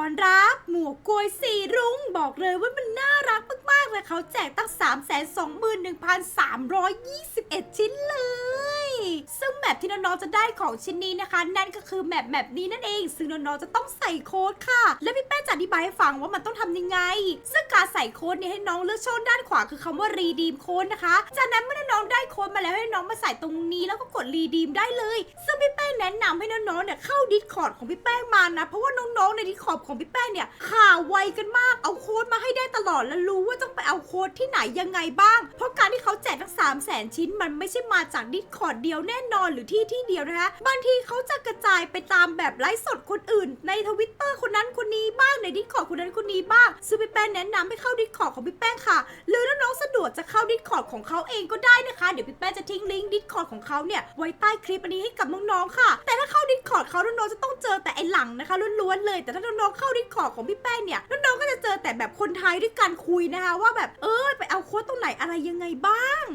อนรับหมวกกลวยสีรุ้งบอกเลยว่ามันน่ารักมากๆเลยเขาแจกตั้ง 3 2 1 3 2 1 ชิ้นเลยซึ่งแม ปที่น้องๆจะได้ของชิ้นนี้นะคะ นั่นก็คือแมปแมปนี้นั่นเอง ซึ่งน้องๆจะต้องใส่โค้ดค่ะ และพี่แป้งจะอธิบายให้ฟังว่ามันต้องทำยังไง ซึ่งการใส่โค้ดเนี่ยให้น้องเลือกช่องด้านขวาคือคำว่า redeem โค้ดนะคะ จากนั้นเมื่อน้องได้โค้ดมาแล้วให้น้องมาใส่ตรงนี้แล้วก็กด redeem ได้เลย ซึ่งพี่แป้งแนะนำให้น้องๆเนี่ยเข้าดิสคอร์ดของพี่แป้งมานะเพราะว่าน้องๆในดิสคอร์ดของพี่แป้งเนี่ยข่าวไวกันมากเอาโค้ดมาให้ได้ตลอดและรู้ว่าต้องไปเอาโค้ดที่ไหนยังไงบ้าง เพราะการที่เขาแจก 3 0 0แสนชิ้นมันไม่ใช่มาจากดิสคอร์ดเดียวแน่นอนหรือที่ที่เดียวนะคะบางทีเขาจะกระจายไปตามแบบไลฟ์สดคนอื่น ในทวิตเตอร์คนนั้นคนนี้บ้างใน ดิสคอร์ดคนนั้นคนนี้บ้าง ซึ่งพี่แป้งแนะนำให้เข้าดิสคอร์ดของพี่แป้งค่ะ หรือถ้าน้องสะดวกจะเข้าดิสคอร์ดของเขาเองก็ได้นะคะ เดี๋ยวพี่แป้งจะทิ้งลิงก์ดิสคอร์ดของเขาเนี่ยไว้ใต้คลิปอันนี้ให้กับน้องๆค่ะ แต่ถ้าเข้าดิสคอร์ดเขาน้องๆจะต้องเจอแต่ไอหลังนะคะล้วนๆเลย แต่ถ้าน้องๆเข้าดิสคอร์ดของพี่แป้งเนี่ยน้องๆก็จะเจอแต่แบบคนไทยด้วยกันคุยนะคะว่าแบบเออไปเอาโค้ดตรงไหนอะไรยังไงบ้าง